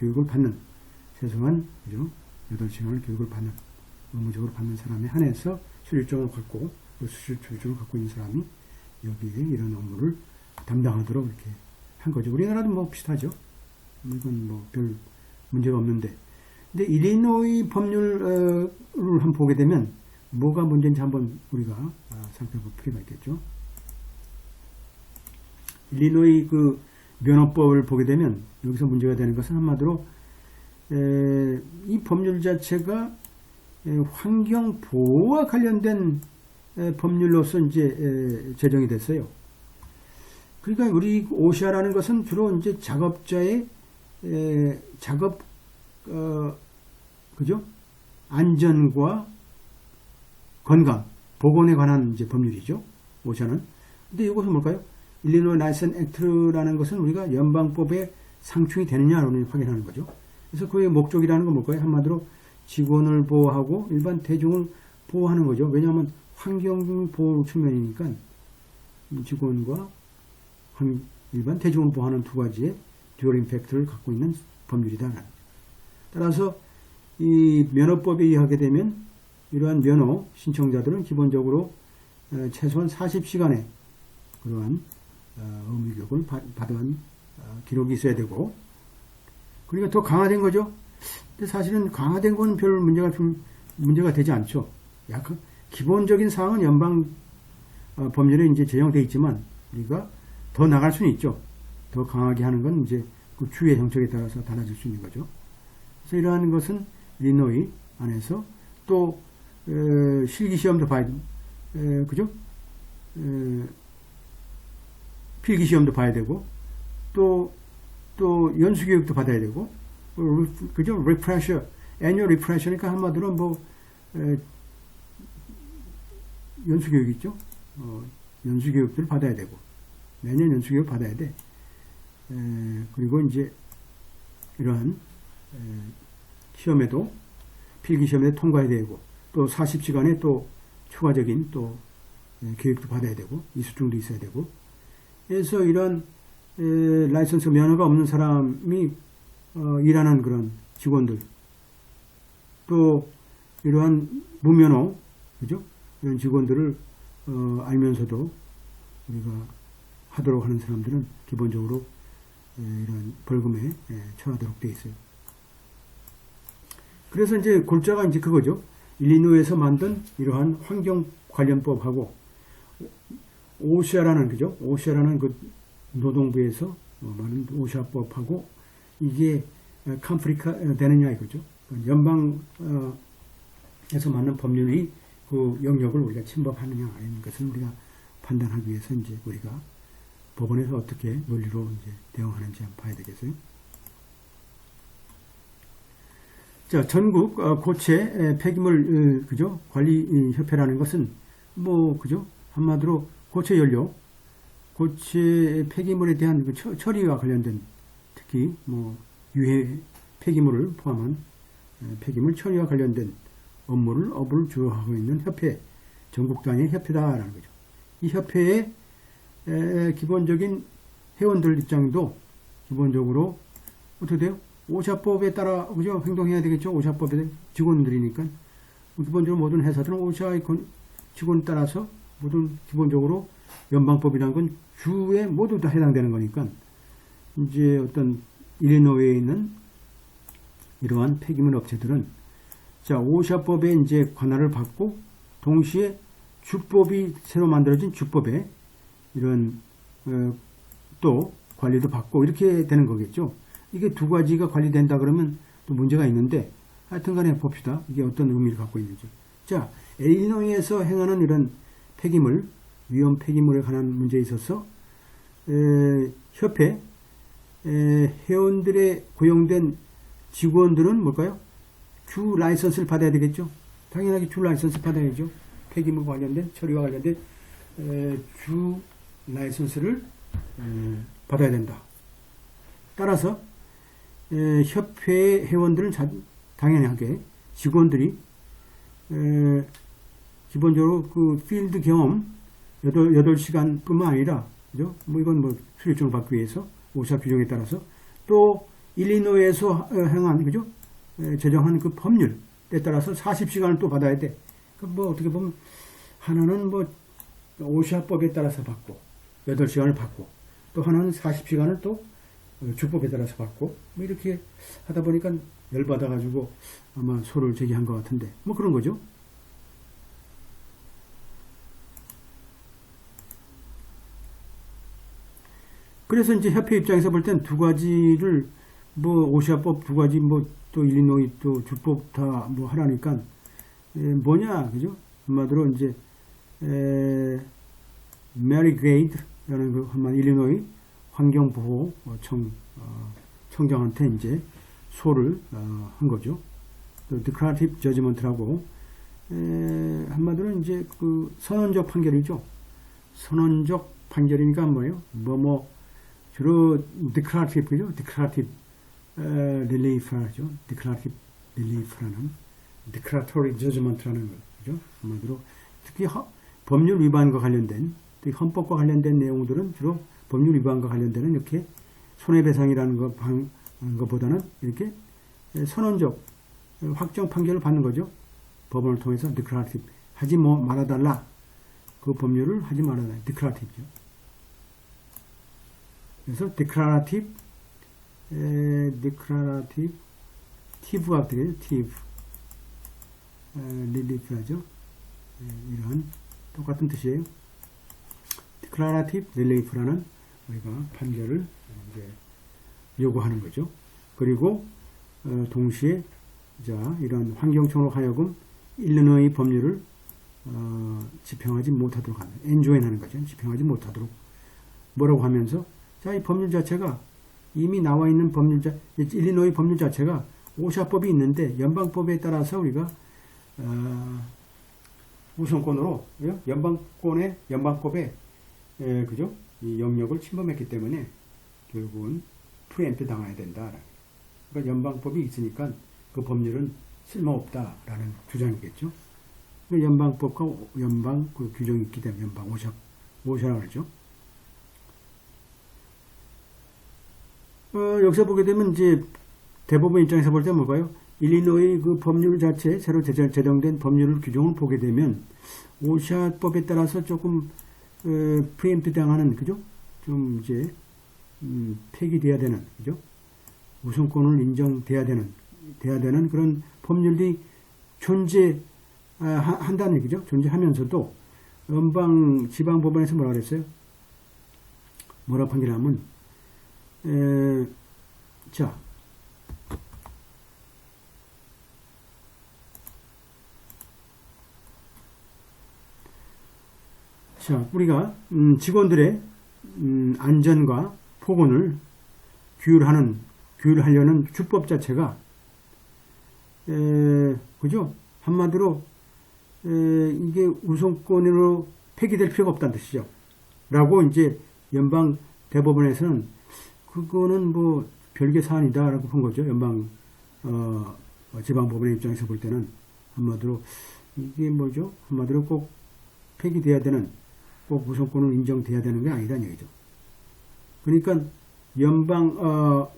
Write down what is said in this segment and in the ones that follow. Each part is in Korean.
교육을 받는 최소한 그죠? 8시간을 교육을 받는 의무적으로 받는 사람에 한해서 수료증을 갖고 그 수료 수료증을 갖고 있는 사람이 여기에 이런 업무를 담당하도록 이렇게 한 거죠. 우리나라도 뭐 비슷하죠. 이건 뭐 별 문제가 없는데. 근데 일리노이 법률을 한번 보게 되면 뭐가 문제인지 한번 우리가 아, 살펴볼 필요가 있겠죠. 일리노이 그 면허법을 보게 되면 여기서 문제가 되는 것은 한마디로 에, 이 법률 자체가 에, 환경 보호와 관련된 에, 법률로서 이제 에, 제정이 됐어요. 그러니까 우리 오샤라는 것은 주로 이제 작업자의 에, 작업 어, 그죠? 안전과 건강, 보건에 관한 이제 법률이죠. 오샤는. 근데 이것은 뭘까요? 일리노이 라이센 액트라는 것은 우리가 연방법에 상충이 되느냐를 확인하는 거죠. 그래서 그의 목적이라는 건 뭘까요? 한마디로 직원을 보호하고 일반 대중을 보호하는 거죠. 왜냐하면 환경 보호 측면이니까 직원과 환- 일반 대중을 보호하는 두 가지의 듀얼 임팩트를 갖고 있는 법률이다. 따라서 이 면허법에 의하게 되면 이러한 면허 신청자들은 기본적으로 어, 최소한 40시간의 그러한 어, 의무 교육을 받- 받은 어, 기록이 있어야 되고 그러니까 더 강화된 거죠. 근데 사실은 강화된 거는 별 문제가 좀 문제가 되지 않죠. 약간 기본적인 사항은 연방 어, 법률에 이제 제정돼 있지만 우리가 더 나갈 수는 있죠. 더 강하게 하는 건 이제 그 주의 정책에 따라서 달라질 수 있는 거죠. 그래서 이러한 것은 리노이 안에서 또 에, 실기 시험도 봐야 에, 그죠? 에, 필기 시험도 봐야 되고 또 또 연수 교육도 받아야 되고 어, 리- 그죠? 리프레셔 애뉴얼 리프레셔니까 한마디로 뭐 에, 연수 교육 있죠? 어, 연수 교육들을 받아야 되고 매년 연수 교육 받아야 돼. 에, 그리고 이제 이러한 에, 시험에도 필기 시험에 통과해야 되고 또 40시간에 또 추가적인 또 에, 교육도 받아야 되고 이수증도 있어야 되고 그래서 이런 에, 라이선스 면허가 없는 사람이 어, 일하는 그런 직원들 또 이러한 무면허 그죠 이런 직원들을 어, 알면서도 우리가 하도록 하는 사람들은 기본적으로 에, 이런 벌금에 에, 처하도록 돼 있어요. 그래서 이제 골자가 이제 그거죠. 일리노에서 만든 이러한 환경 관련법하고 오샤라는 그죠? 오샤라는 그 노동부에서 어, 많은 오샤법하고 이게 어, 컴프리카 되느냐 이거죠. 연방에서 만든 법률이 그 영역을 우리가 침범하느냐 아닌 것을 우리가 판단하기 위해서 이제 우리가 법원에서 어떻게 논리로 이제 대응하는지 한번 봐야 되겠어요. 자, 전국 어, 고체 에, 폐기물 어, 그죠 관리 이, 협회라는 것은 뭐 그죠 한마디로 고체 연료, 고체 폐기물에 대한 그 처, 처리와 관련된 특히 뭐 유해 폐기물을 포함한 에, 폐기물 처리와 관련된 업무를 업을 주하고 있는 협회, 전국 단위 협회다라는 거죠. 이 협회의 에, 기본적인 회원들 입장도 기본적으로 어떻게 돼요? 오샤법에 따라 그죠 행동해야 되겠죠. 오샤법의 직원들이니까 기본적으로 모든 회사들은 오샤의 건- 직원 따라서 모든 기본적으로 연방법이라는 건 주에 모두 다 해당되는 거니까 이제 어떤 일리노이에 있는 이러한 폐기물 업체들은 자 오샤법에 이제 관할을 받고 동시에 주법이 새로 만들어진 주법에 이런 어, 또 관리도 받고 이렇게 되는 거겠죠. 이게 두 가지가 관리된다 그러면 또 문제가 있는데 하여튼 간에 봅시다. 이게 어떤 의미를 갖고 있는지. 자, 일리노이에서 행하는 이런 폐기물, 위험 폐기물에 관한 문제에 있어서 에, 협회 에, 회원들의 고용된 직원들은 뭘까요? 주 라이선스를 받아야 되겠죠. 당연하게 주 라이선스 받아야죠. 폐기물 관련된 처리와 관련된 에, 주 라이선스를 에, 받아야 된다. 따라서 에, 협회 회원들은 자- 당연하게 직원들이 에, 기본적으로 그 필드 경험 8, 8시간 뿐만 아니라 그죠? 뭐 이건 뭐 수료증을 받기 위해서 오사 규정에 따라서 또 일리노이에서 어, 행한 그죠? 에, 제정한 그 법률에 따라서 40시간을 또 받아야 돼. 그뭐 어떻게 보면 하나는 뭐 오샤법에 따라서 받고 8시간을 받고 또 하나는 40시간을 또 어, 주법에 따라서 받고 뭐 이렇게 하다 보니까 열받아 가지고 아마 소를 제기한 것 같은데 뭐 그런 거죠. 그래서 이제 협회 입장에서 볼 땐 두 가지를 뭐 오시아법 두 가지 뭐 또 일리노이 또 주법 다 뭐 하라니까 에, 뭐냐 그죠? 한마디로 이제 에, 메리 게이드라는 그 한마디 일리노이 환경보호 어, 청 어, 청장한테 이제 소를 어, 한 거죠. 디크라티브 저지먼트라고 한마디로 이제 그 선언적 판결이죠. 선언적 판결이니까 뭐예요? 뭐뭐 주로 디크라티브 그죠? 디크라티브 릴리프라죠. 디크라티브 릴리프라는 디크라토리 저지먼트라는 거죠. 한마디로 특히 허- 법률 위반과 관련된 특히 헌법과 관련된 내용들은 주로 법률 위반과 관련되는 이렇게 손해배상이라는 거 방, 것보다는 이렇게 선언적 확정 판결을 받는 거죠. 법원을 통해서 디크라티브 하지 뭐 말아달라 그 법률을 하지 말아달라 디크라티브죠. 그래서 디크라티브 에, 디크라티브 티브가 되겠죠. 티브 에, 릴리프라죠. 에, 이런 똑같은 뜻이에요. 디크라티브 릴리프라는 우리가 판결을 이제 요구하는 거죠. 그리고 어, 동시에 자 이런 환경청으로 하여금 일리노이 법률을 어, 집행하지 못하도록 하는 엔조인하는 거죠. 집행하지 못하도록 뭐라고 하면서 자 이 법률 자체가 이미 나와 있는 법률 자 일리노이 법률 자체가 오샤법이 있는데 연방법에 따라서 우리가 어, 우선권으로 예? 연방권의 연방법에 에, 그죠 이 영역을 침범했기 때문에 결국은 프리엠트 당해야 된다. 그러니까 연방법이 있으니까 그 법률은 쓸모없다라는 주장이겠죠. 그 연방법과 연방 그 규정이 있기 때문에 연방 오샤 오샤라고 그러죠. 어, 여기서 보게 되면 이제 대법원 입장에서 볼 때 뭘까요? 일리노이 그 법률 자체 새로 제정, 제정 된 법률 규정을 보게 되면 오샤법에 따라서 조금 어, 프리엠트 당하는 그죠? 좀 이제 음, 폐기돼야 되는 그죠? 우선권을 인정돼야 되는 돼야 되는 그런 법률이 존재 아, 얘기죠. 존재하면서도 연방 지방 법원에서 뭐라 그랬어요? 뭐라 판결하면 에, 자 자, 우리가 음, 직원들의 음, 안전과 폭언을 규율하는 규율하려는 주법 자체가 에, 그죠? 한마디로 에, 이게 우선권으로 폐기될 필요가 없다는 뜻이죠. 라고 이제 연방 대법원에서는 그거는 뭐 별개 사안이다라고 본 거죠. 연방 어, 어, 지방법원의 입장에서 볼 때는 한마디로 이게 뭐죠? 한마디로 꼭 폐기돼야 되는 꼭 우선권은 인정돼야 되는 게 아니다는 얘기죠. 그러니까 연방 어,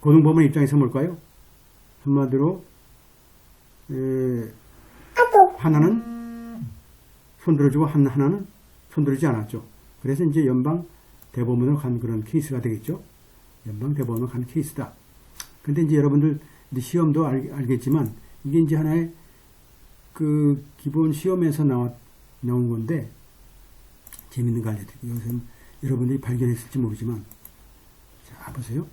고등법원 입장에서 뭘까요? 한마디로 에, 하나는 손들어주고 한- 하나는 손들어주지 않았죠. 그래서 이제 연방 대법원으로 간 그런 케이스가 되겠죠. 연방 대법원으로 간 케이스다. 근데 이제 여러분들 이제 시험도 알, 알겠지만 이게 이제 하나의 그 기본 시험에서 나왔, 나온 건데 재밌는 거 알려드릴게요. 여기서 여러분들이 발견했을지 모르지만 자 보세요.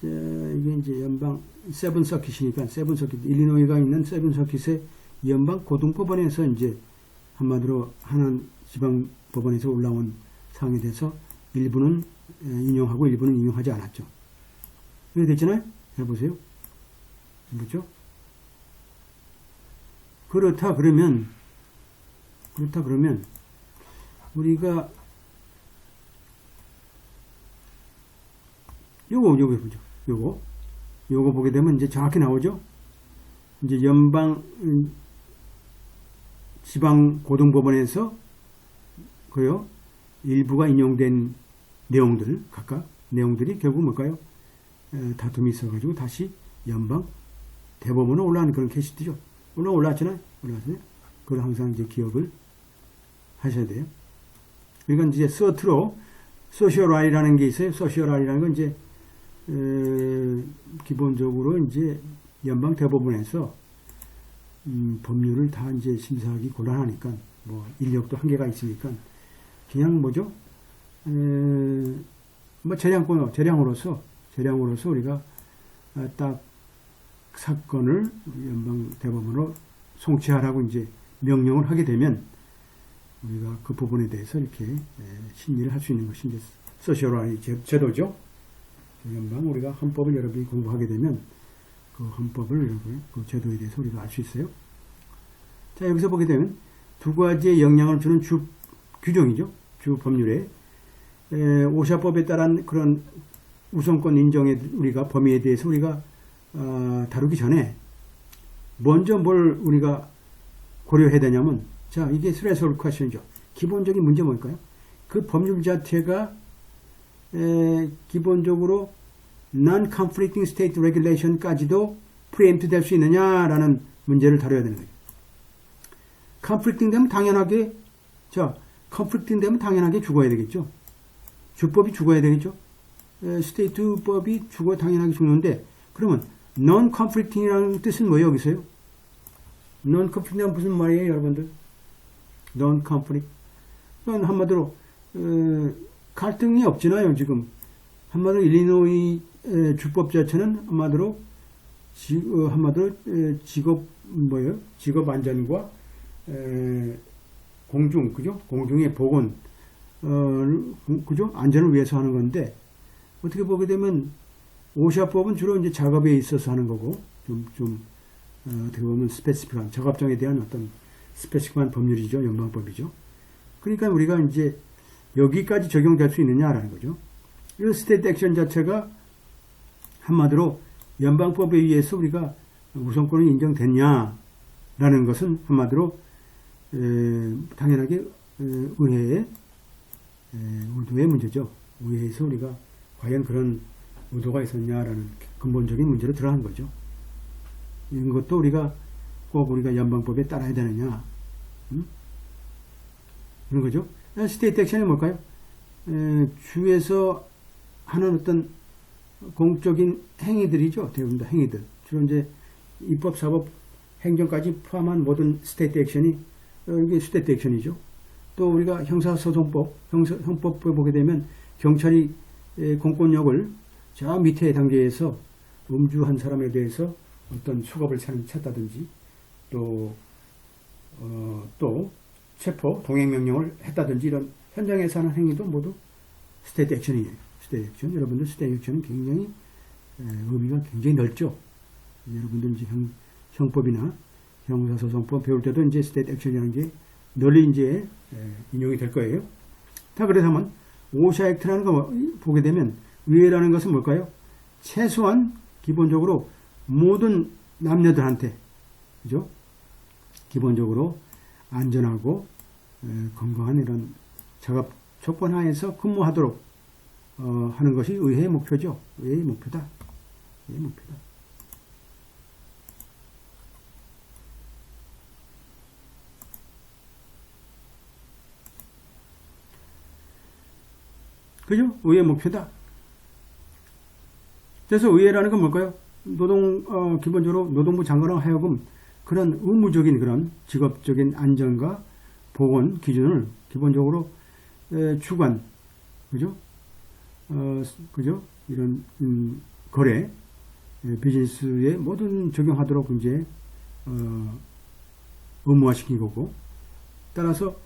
자, 이게 이제 연방 세븐 서킷이니까 세븐 서킷 일리노이가 있는 세븐 서킷의 연방 고등법원에서 이제 한마디로 하는 지방 법원에서 올라온 사항에 대해서 일부는 에, 인용하고 일부는 인용하지 않았죠. 이렇게 됐잖아요. 해보세요. 뭐죠? 그렇다 그러면 그렇다 그러면 우리가 요거 요거 보죠. 요거 요거 보게 되면 이제 정확히 나오죠. 이제 연방 음, 지방 고등법원에서 그요 일부가 인용된 내용들 각각 내용들이 결국 뭘까요? 에, 다툼이 있어가지고 다시 연방 대법원으로 올라가는 그런 케이스들이죠. 물론 올라왔잖아요. 올라왔잖아요. 그걸 항상 이제 기억을 하셔야 돼요. 그러니까 이제 서트로 소시얼아이라는 게 있어요. 소시얼아이라는 건 이제 에, 기본적으로 이제 연방 대법원에서 음, 법률을 다 이제 심사하기 곤란하니까 뭐 인력도 한계가 있으니까 그냥 뭐죠? 에, 뭐 재량권 재량으로서 재량으로서 우리가 아, 딱 사건을 연방 대법원으로 송치하라고 이제 명령을 하게 되면 우리가 그 부분에 대해서 이렇게 에, 심리를 할 수 있는 것이 이제 소시얼라이 제도죠. 연방 우리가 헌법을 여러분이 공부하게 되면 그 헌법을 여러분 그 제도에 대해서 우리가 알 수 있어요. 자 여기서 보게 되면 두 가지의 영향을 주는 주 규정이죠. 주 법률에 에, 오샤법에 따른 그런 우선권 인정에 우리가 범위에 대해서 우리가 어, 다루기 전에 먼저 뭘 우리가 고려해야 되냐면 자 이게 스레솔 퀘션이죠. 기본적인 문제 뭘까요? 그 법률 자체가 에, 기본적으로 non-conflicting state regulation까지도 preempt 될수 있느냐라는 문제를 다뤄야 되는 거예요. conflicting 되면 당연하게 자 conflicting 되면 당연하게 죽어야 되겠죠. 주법이 죽어야 되겠죠. 에, 스테이트법이 죽어 당연하게 죽는데 그러면 non-conflicting이라는 뜻은 뭐예요 여기서요? non-conflicting은 무슨 말이에요 여러분들? non-conflict 그건 한마디로 어, 갈등이 없잖아요 지금 한마디로 일리노이 에, 주법 자체는 한마디로 지, 어, 한마디로 에, 직업 뭐예요? 직업 안전과 에, 공중 그죠? 공중의 보건 어, 그죠? 안전을 위해서 하는 건데 어떻게 보게 되면 오샤법은 주로 이제 작업에 있어서 하는 거고 좀좀 어, 어떻게 보면 스페시픽한 작업장에 대한 어떤 스페시픽한 법률이죠 연방법이죠. 그러니까 우리가 이제 여기까지 적용될 수 있느냐라는 거죠. 이 스테이트 액션 자체가 한마디로 연방법에 의해서 우리가 우선권이 인정됐냐라는 것은 한마디로 에, 당연하게 에, 의회의 에, 의도의 문제죠. 의회에서 우리가 과연 그런 의도가 있었냐라는 근본적인 문제로 들어간 거죠. 이런 것도 우리가 꼭 우리가 연방법에 따라야 되느냐, 음? 이런 거죠. 스테이트 액션이 뭘까요? 에, 주에서 하는 어떤 공적인 행위들이죠. 대부분 다 행위들. 주로 이제 입법, 사법, 행정까지 포함한 모든 스테이트 액션이 어, 이게 스테이트 액션이죠. 또 우리가 형사소송법, 형사, 형법부에 보게 되면 경찰이 에, 공권력을 저 밑에 단계에서 음주한 사람에 대해서 어떤 수갑을 찾다든지 또, 어, 또 체포, 동행명령을 했다든지 이런 현장에서 하는 행위도 모두 스테이트 액션이에요. 스테이트 액션. 여러분들 스테이트 액션은 굉장히 에, 의미가 굉장히 넓죠. 여러분들 이제 형, 형법이나 형사소송법 배울 때도 이제 스테이트 액션이라는 게 널리 이제 에, 인용이 될 거예요. 자, 그래서 한번 오샤 액트라는 거 보게 되면 의회라는 것은 뭘까요? 최소한 기본적으로 모든 남녀들한테 그죠? 기본적으로 안전하고 에, 건강한 이런 작업 조건 하에서 근무하도록 어, 하는 것이 의회의 목표죠. 의회의 목표다. 의회의 목표다. 그죠? 의회의 목표다. 그래서 의회라는 건 뭘까요? 노동 어, 기본적으로 노동부 장관을 하여금 그런 의무적인 그런 직업적인 안전과 보건 기준을 기본적으로 에, 주관 그죠? 어, 그죠? 이런 음, 거래 에, 비즈니스에 모든 적용하도록 이제 어, 의무화시킨 거고 따라서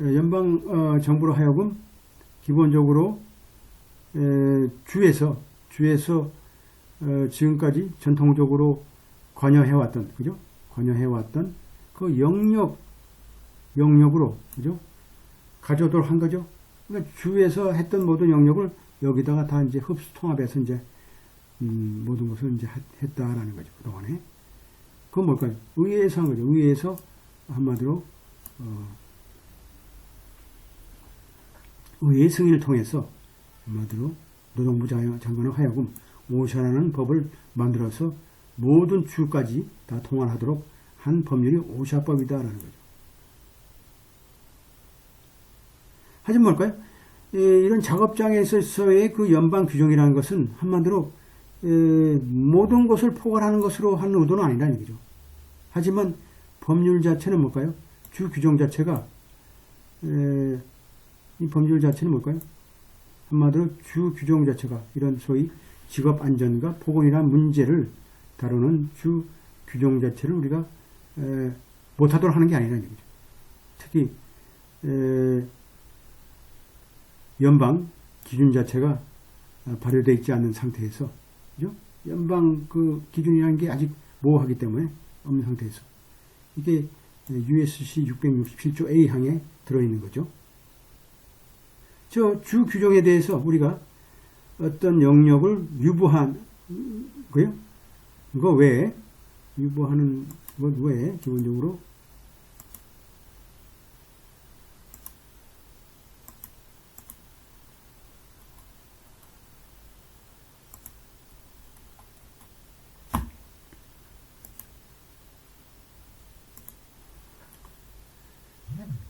에, 연방 어, 정부로 하여금 기본적으로 에, 주에서 주에서 어, 지금까지 전통적으로 관여해왔던, 그죠? 관여해왔던 그 영역, 영역으로, 그죠? 가져도록 한 거죠. 그러니까 주에서 했던 모든 영역을 여기다가 다 이제 흡수 통합해서 이제, 음, 모든 것을 이제 했- 했다라는 거죠. 그동안에. 그건 뭘까요? 의회에서 한 거죠. 의회에서 한마디로, 어, 의회 승인을 통해서 한마디로 노동부 장- 장관을 하여금 오샤라는 법을 만들어서 모든 주까지 다 통할하도록 한 법률이 오샤법이다라는 거죠. 하지만 뭘까요? 에, 이런 작업장에서의 그 연방 규정이라는 것은 한마디로 에, 모든 것을 포괄하는 것으로 하는 의도는 아니라는 얘기죠. 하지만 법률 자체는 뭘까요? 주 규정 자체가 에, 이 법률 자체는 뭘까요? 한마디로 주 규정 자체가 이런 소위 직업 안전과 보건이라는 문제를 다루는 주 규정 자체를 우리가 에, 못하도록 하는 게 아니라는 얘기죠. 특히 에, 연방 기준 자체가 어, 발효되어 있지 않는 상태에서 그죠? 연방 그 기준이라는 게 아직 모호하기 때문에 없는 상태에서 이게 USC 667조 A 항에 들어있는 거죠. 저 주 규정에 대해서 우리가 어떤 영역을 유보한 거요. 이거 외에 유보하는 것 외에 기본적으로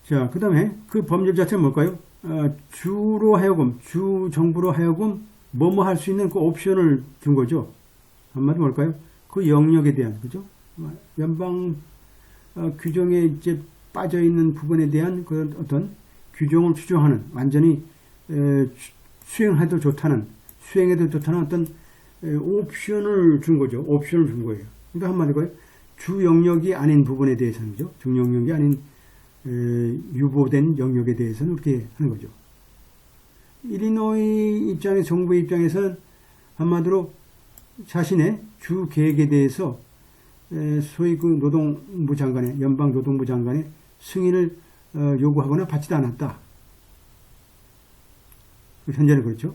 자, 그 다음에 그 법률 자체는 뭘까요? 어, 주로 하여금, 주 정부로 하여금 뭐뭐 할 수 있는 그 옵션을 준 거죠. 한마디 뭘까요? 그 영역에 대한, 그죠? 연방 어, 규정에 이제 빠져 있는 부분에 대한 그 어떤 규정을 추정하는, 완전히 수행해도 좋다는, 수행해도 좋다는 어떤 에, 옵션을 준 거죠. 옵션을 준 거예요. 그러니까 한마디로 주 영역이 아닌 부분에 대해서는, 죠주 영역이 아닌 에, 유보된 영역에 대해서는 그렇게 하는 거죠. 일리노이 입장에 정부 입장에서는 한마디로 자신의 주 계획에 대해서 에, 소위 그 노동부 장관의 연방 노동부 장관의 승인을 어, 요구하거나 받지도 않았다. 현재는 그렇죠.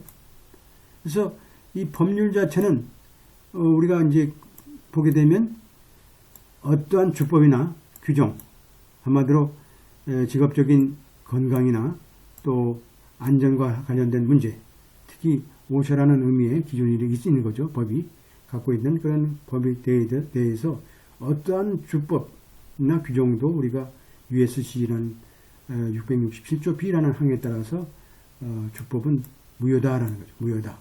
그래서 이 법률 자체는 어, 우리가 이제 보게 되면 어떠한 주법이나 규정 한마디로 에, 직업적인 건강이나 또 안전과 관련된 문제, 특히 오샤라는 의미의 기준이 있는 거죠. 법이 갖고 있는 그런 법에 대해- 대해서 어떠한 주법이나 규정도 우리가 USC라는 667조 B라는 항에 따라서 어, 주법은 무효다라는 거죠. 무효다.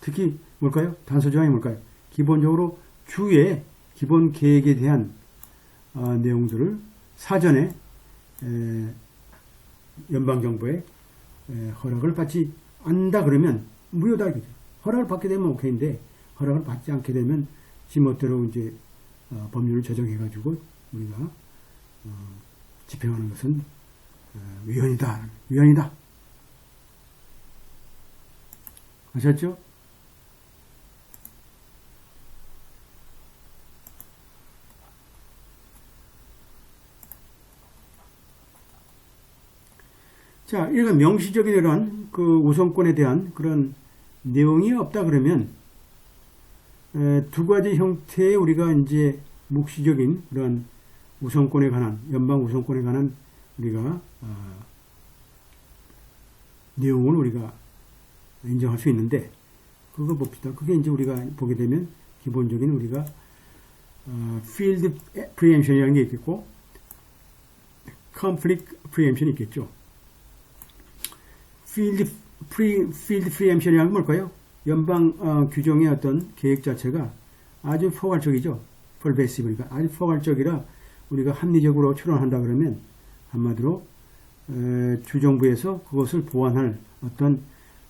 특히 뭘까요? 단서 조항이 뭘까요? 기본적으로 주의 기본 계획에 대한 어, 내용들을 사전에 에, 연방정부의 에, 허락을 받지 않는다 그러면 무효다 이거죠. 허락을 받게 되면 오케이인데 허락을 받지 않게 되면 지멋대로 이제 어, 법률을 제정해 가지고 우리가 어, 집행하는 것은 어, 위헌이다. 위헌이다. 아셨죠? 자, 이런 명시적인 이런 그 우선권에 대한 그런 내용이 없다 그러면 에, 두 가지 형태의 우리가 이제 묵시적인 그런 우선권에 관한 연방 우선권에 관한 우리가 어, 내용을 우리가 인정할 수 있는데 그거 봅시다. 그게 이제 우리가 보게 되면 기본적인 우리가 어, field preemption이라는 게 있겠고 conflict preemption이 있겠죠. Pre field preemption이라는 건 뭘까요? 연방 어, 규정의 어떤 계획 자체가 아주 포괄적이죠. pervasive니까 아주 포괄적이라 우리가 합리적으로 추론한다 그러면 한마디로 에, 주정부에서 그것을 보완할 어떤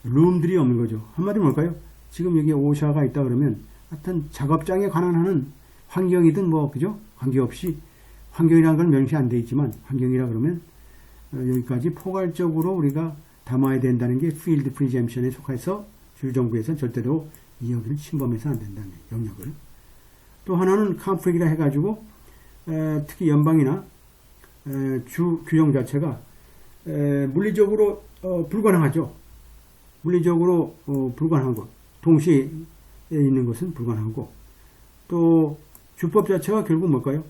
룸들이 없는 거죠. 한마디로 뭘까요? 지금 여기 오샤가 있다 그러면 하여튼 작업장에 관한 하는 환경이든 뭐 그죠? 관계없이 환경이라는 건 명시 안 돼 있지만 환경이라 그러면 어, 여기까지 포괄적으로 우리가 담아야 된다는 게 필드 프리젬션에 속해서 주정부에서는 절대로 이 여기를 침범해서 안 된다는 영역을. 또 하나는 컴프릭이라 해가지고 에, 특히 연방이나 에, 주 규정 자체가 에, 물리적으로 어, 불가능하죠. 물리적으로 어, 불가능한 것. 동시에 있는 것은 불가능하고 또 주법 자체가 결국 뭘까요?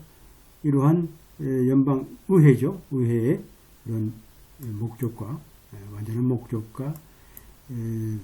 이러한 에, 연방 의회죠. 의회의 이런 목적과 에, 완전한 목적과 에,